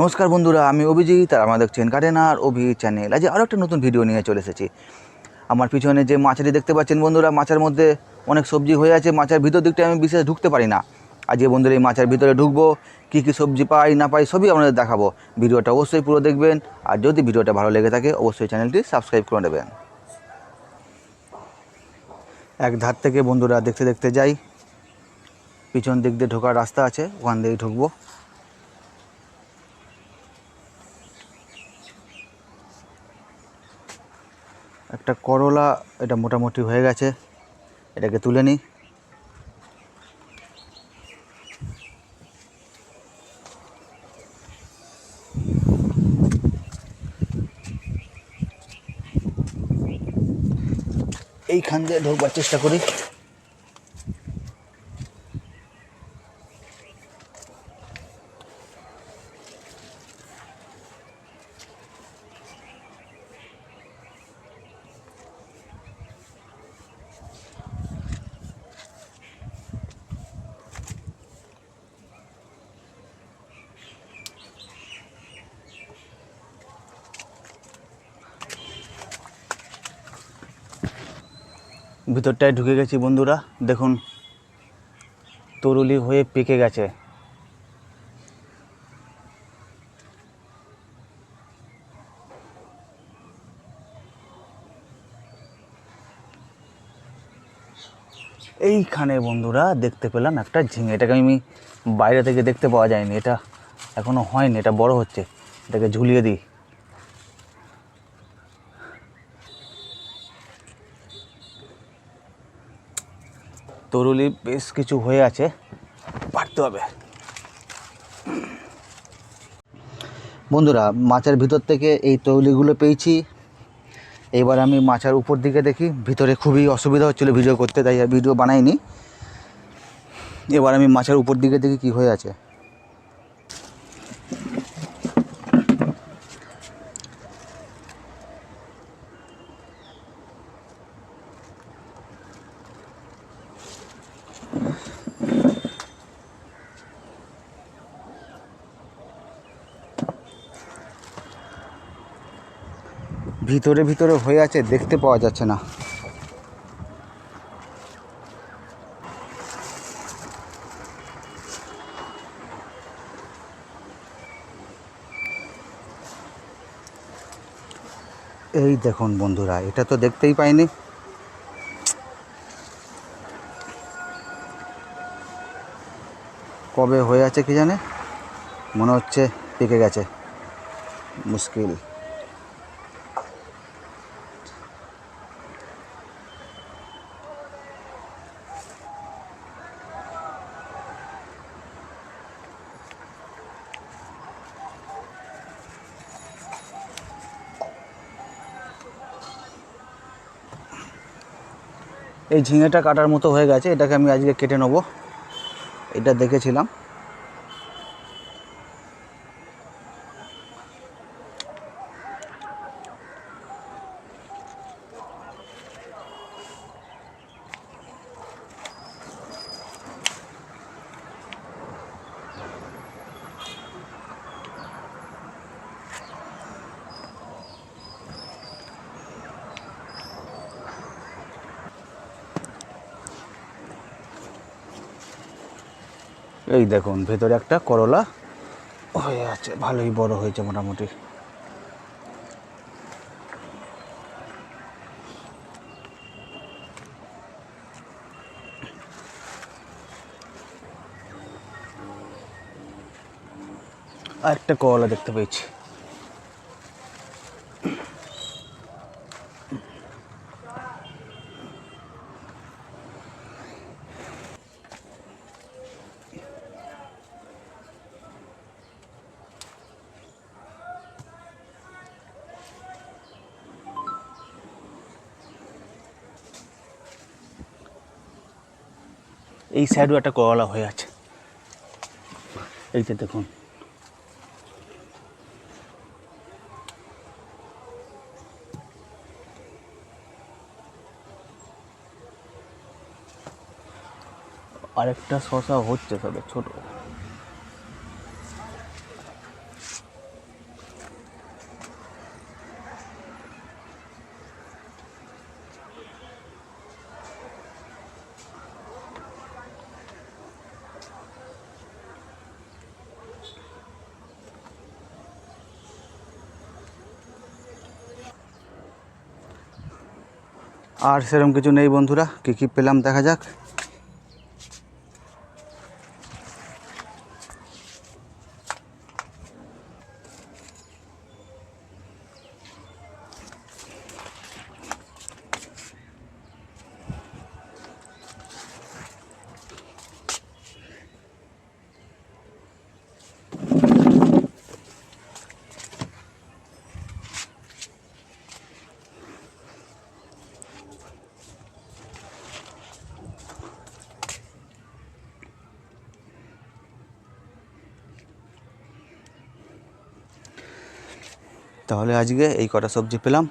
নমস্কার বন্ধুরা, আমি অভিজিৎ আর আমাদের দেখছেন কাটেনার অভি চ্যানেল আজ আরও একটা নতুন ভিডিও নিয়ে চলে এসেছি। আমার পিছনে যে মাছাটি দেখতে পাচ্ছেন বন্ধুরা, মাছের মধ্যে অনেক সবজি হয়ে আছে, মাছের ভিতর দিকটা আমি বিশেষ ঢুকতে পারি না। আজকে বন্ধুরা এই মাছের ভিতরে ঢুকবো, কী কী সবজি পাই, না পাই, সবই আপনাদের দেখাবো। ভিডিওটা অবশ্যই পুরো দেখবেন, আর যদি ভিডিওটা ভালো লেগে থাকে, অবশ্যই চ্যানেলটি সাবস্ক্রাইব করে নেবেন। এক ধার থেকে বন্ধুরা দেখতে দেখতে যাই। পিছন দিক দিয়ে ঢোকার রাস্তা আছে, ওখান দিয়েই ঢুকবো। একটা করলা এটা মোটামুটি হয়ে গেছে। এটাকে তুলে নিই। এইখান দিয়ে ঢোকবার চেষ্টা করি। ভিতরটায় ঢুকে গেছি বন্ধুরা। দেখুন, তরুলি হয়ে পেকে গেছে। এইখানে বন্ধুরা দেখতে পেলাম একটা ঝিঙে। এটাকে আমি বাইরে থেকে দেখতে পাওয়া যায়নি। এটা এখনও হয়নি, এটা বড় হচ্ছে। এটাকে ঝুলিয়ে দিই। তরুলি বেশ কিছু হয়ে আছে পারতে হবে। বন্ধুরা, মাছের ভিতর থেকে এই তরুলিগুলো পেয়েছি। এবার আমি মাছের উপর দিকে দেখি, ভিতরে খুবই অসুবিধা হচ্ছিল ভিডিও করতে, তাই ভিডিও বানাইনি। এবার আমি মাছের উপর দিকে দেখি কি হয়ে আছে। ভিতরে ভিতরে হয়ে আছে, দেখতে পাওয়া যাচ্ছে না। এই দেখুন বন্ধুরা, এটা তো দেখতেই পাইনি। কবে হয়ে আছে কি জানে? মনে হচ্ছে পেকে গেছে। মুশকিল। এই ঝিঙেটা কাটার মতো হয়ে গেছে এটাকে আমি আজকে কেটে নেব। এটা দেখেছিলাম। এই দেখুন, ভেতরে একটা করলা হয়ে আছে, ভালোই বড় হয়েছে মোটামুটি। আরেকটা করলা দেখতে পেয়েছি। এই সাইডও একটা কলা হয়ে আছে। এইটা দেখুন। আরেকটা শশা হচ্ছে তবে ছোট। আর সেরকম কিছু নেই বন্ধুরা কী কী পেলাম দেখা যাক। তাহলে আজকে এই কটা সবজি পেলাম।